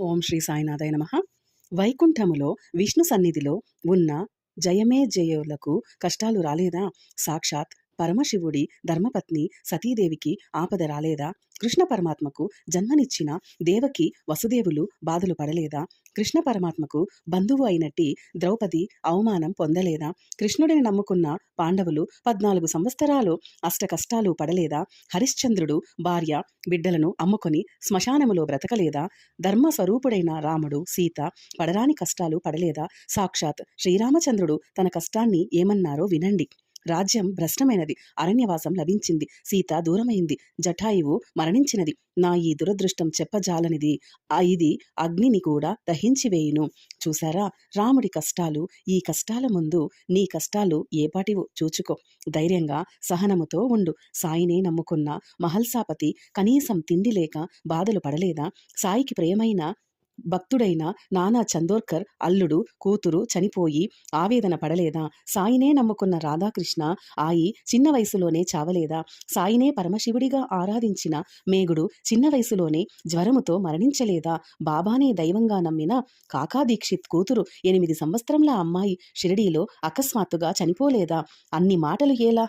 ఓం శ్రీ సాయినాథాయ నమ. వైకుంఠములో విష్ణు సన్నిధిలో ఉన్న జయమే జయులకు కష్టాలు రాలేదా? సాక్షాత్ పరమశివుడి ధర్మపత్ని సతీదేవికి ఆపద రాలేదా? కృష్ణ పరమాత్మకు జన్మనిచ్చిన దేవకి వసుదేవులు బాధలు పడలేదా? కృష్ణ పరమాత్మకు బంధువు అయినట్టి ద్రౌపది అవమానం పొందలేదా? కృష్ణుడిని నమ్ముకున్న పాండవులు పద్నాలుగు సంవత్సరాలు అష్ట కష్టాలు పడలేదా? హరిశ్చంద్రుడు భార్య బిడ్డలను అమ్ముకొని శ్మశానములో బ్రతకలేదా? ధర్మస్వరూపుడైన రాముడు సీత పడరాని కష్టాలు పడలేదా? సాక్షాత్ శ్రీరామచంద్రుడు తన కష్టాన్ని ఏమన్నారో వినండి. రాజ్యం భ్రష్టమైనది. అరణ్యవాసం లభించింది. సీత దూరమైంది. జటాయువు మరణించినది. నా ఈ దురదృష్టం చెప్పజాలనిది. ఆ ఇది అగ్నిని కూడా దహించివేయును చూసారా రాముడి కష్టాలు ఈ కష్టాల ముందు నీ కష్టాలు ఏపాటివో చూచుకో. ధైర్యంగా సహనముతో ఉండు. సాయినే నమ్ముకున్న మహల్సాపతి కనీసం తిండి లేక బాధలు పడలేదా? సాయికి ప్రియమైన భక్తుడైన నానా చందోర్కర్ అల్లుడు కూతురు చనిపోయి ఆవేదన పడలేదా? సాయినే నమ్ముకున్న రాధాకృష్ణ ఆయి చిన్న వయసులోనే చావలేదా? సాయినే పరమశివుడిగా ఆరాధించిన మేగుడు చిన్న వయసులోనే జ్వరముతో మరణించలేదా? బాబానే దైవంగా నమ్మిన కాకా దీక్షిత్ కూతురు ఎనిమిది సంవత్సరంల అమ్మాయి షిరిడీలో అకస్మాత్తుగా చనిపోలేదా? అన్ని మాటలు ఎలా?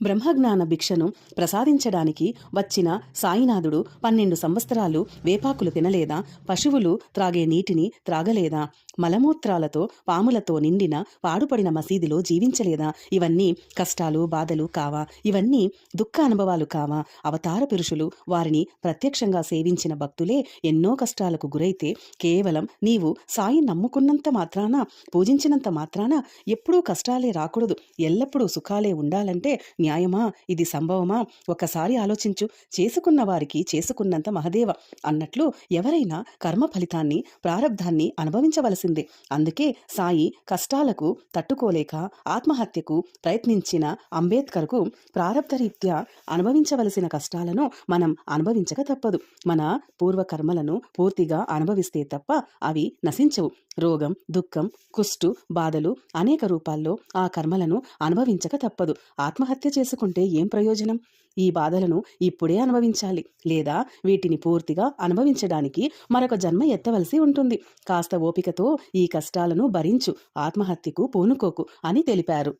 బ్రహ్మజ్ఞాన భిక్షను ప్రసాదించడానికి వచ్చిన సాయినాథుడు పన్నెండు సంవత్సరాలు వేపాకులు తినలేదా? పశువులు త్రాగే నీటిని త్రాగలేదా? మలమూత్రాలతో పాములతో నిండిన పాడుపడిన మసీదులో జీవించలేదా? ఇవన్నీ కష్టాలు బాధలు కావా? ఇవన్నీ దుఃఖ అనుభవాలు కావా? అవతార పురుషులు వారిని ప్రత్యక్షంగా సేవించిన భక్తులే ఎన్నో కష్టాలకు గురైతే కేవలం నీవు సాయి నమ్ముకున్నంత మాత్రాన పూజించినంత మాత్రాన ఎప్పుడూ కష్టాలే రాకూడదు. ఎల్లప్పుడూ సుఖాలే ఉండాలంటే న్యాయమా? ఇది సంభవమా? ఒక్కసారి ఆలోచించు. చేసుకున్న వారికి చేసుకున్నంత మహదేవ. అన్నట్లు ఎవరైనా కర్మ ఫలితాన్ని ప్రారంధాన్ని అనుభవించవలసిందే. అందుకే సాయి కష్టాలకు తట్టుకోలేక ఆత్మహత్యకు ప్రయత్నించిన అంబేద్కర్కు ప్రారంధరీత్యా అనుభవించవలసిన కష్టాలను మనం అనుభవించక తప్పదు. మన పూర్వకర్మలను పూర్తిగా అనుభవిస్తే తప్ప అవి నశించవు. రోగం దుఃఖం కుష్టు బాధలు అనేక రూపాల్లో ఆ కర్మలను అనుభవించక తప్పదు. ఆత్మహత్య చేసుకుంటే ఏం ప్రయోజనం? ఈ బాధలను ఇప్పుడే అనుభవించాలి. లేదా వీటిని పూర్తిగా అనుభవించడానికి మరొక జన్మ ఎత్తవలసి ఉంటుంది. కాస్త ఓపికతో ఈ కష్టాలను భరించు. ఆత్మహత్యకు పూనుకోకు అని తెలిపారు.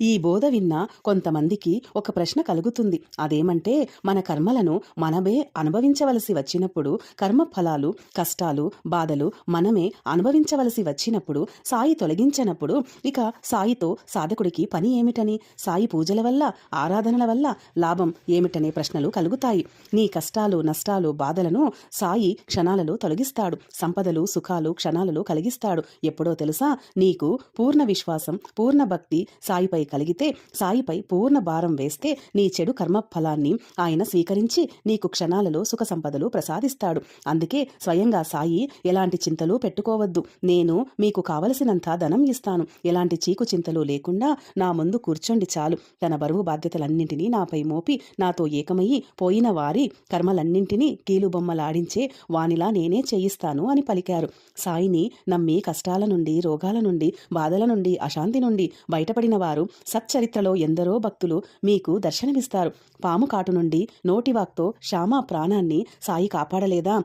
ఈ బోధ విన్న కొంతమందికి ఒక ప్రశ్న కలుగుతుంది. అదేమంటే మన కర్మలను మనమే అనుభవించవలసి వచ్చినప్పుడు కర్మ ఫలాలు కష్టాలు బాధలు మనమే అనుభవించవలసి వచ్చినప్పుడు సాయి తొలగించినప్పుడు ఇక సాయితో సాధకుడికి పని ఏమిటని సాయి పూజల వల్ల ఆరాధనల వల్ల లాభం ఏమిటనే ప్రశ్నలు కలుగుతాయి. నీ కష్టాలు నష్టాలు బాధలను సాయి క్షణాలలో తొలగిస్తాడు. సంపదలు సుఖాలు క్షణాలలో కలిగిస్తాడు. ఎప్పుడో తెలుసా నీకు పూర్ణ విశ్వాసం పూర్ణ భక్తి సాయిపై కలిగితే సాయిపై పూర్ణ భారం వేస్తే నీ చెడు కర్మ ఫలాన్ని ఆయన స్వీకరించి నీకు క్షణాలలో సుఖ సంపదలు ప్రసాదిస్తాడు. అందుకే స్వయంగా సాయి ఎలాంటి చింతలు పెట్టుకోవద్దు. నేను మీకు కావలసినంత ధనం ఇస్తాను. ఎలాంటి చీకు చింతలు లేకుండా నా ముందు కూర్చోండి చాలు. తన బరువు బాధ్యతలన్నింటినీ నాపై మోపి నాతో ఏకమయ్యి పోయిన వారి కర్మలన్నింటినీ కీలుబొమ్మలాడించే వానిలా నేనే చేయిస్తాను అని పలికారు. సాయిని నమ్మి కష్టాల నుండి రోగాల నుండి బాధల నుండి అశాంతి నుండి బయటపడిన వారు సచ్చరిత్రలో ఎందరో భక్తులు మీకు దర్శనమిస్తారు. పాము కాటు నుండి నోటివాక్తో శ్యామ ప్రాణాన్ని సాయి కాపాడలేదా?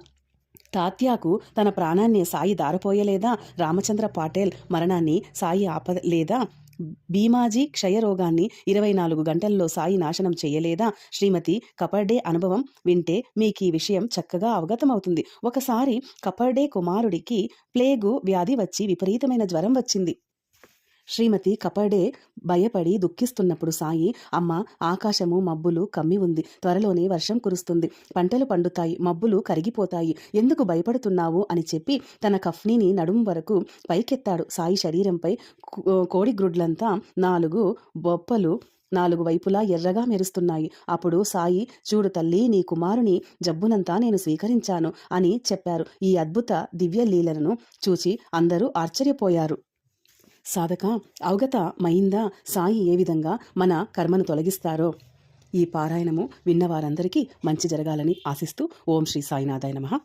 తాత్యాకు తన ప్రాణాన్ని సాయి దారపోయలేదా? రామచంద్ర పాటేల్ మరణాన్ని సాయి ఆపలేదా? భీమాజీ క్షయరోగాన్ని ఇరవై నాలుగు గంటల్లో సాయి నాశనం చేయలేదా? శ్రీమతి కపర్డే అనుభవం వింటే మీకు ఈ విషయం చక్కగా అవగతమవుతుంది. ఒకసారి కపర్డే కుమారుడికి ప్లేగు వ్యాధి వచ్చి విపరీతమైన జ్వరం వచ్చింది. శ్రీమతి కపడే భయపడి దుఃఖిస్తున్నప్పుడు సాయి అమ్మ ఆకాశము మబ్బులు కమ్మి ఉంది. త్వరలోనే వర్షం కురుస్తుంది. పంటలు పండుతాయి. మబ్బులు కరిగిపోతాయి. ఎందుకు భయపడుతున్నావు? అని చెప్పి తన కఫ్నీని నడుం వరకు పైకెత్తాడు. సాయి శరీరంపై కోడి గ్రుడ్లంతా నాలుగు బొప్పలు నాలుగు వైపులా ఎర్రగా మెరుస్తున్నాయి. అప్పుడు సాయి చూడు తల్లి నీ కుమారుని జబ్బునంతా నేను స్వీకరించాను అని చెప్పారు. ఈ అద్భుత దివ్య లీలలను చూచి అందరూ ఆశ్చర్యపోయారు. సాధక అవగత మైందా సాయి ఏ విధంగా మన కర్మను తొలగిస్తారో. ఈ పారాయణము విన్నవారందరికీ మంచి జరగాలని ఆశిస్తూ ఓం శ్రీ సాయినాథాయ నమ.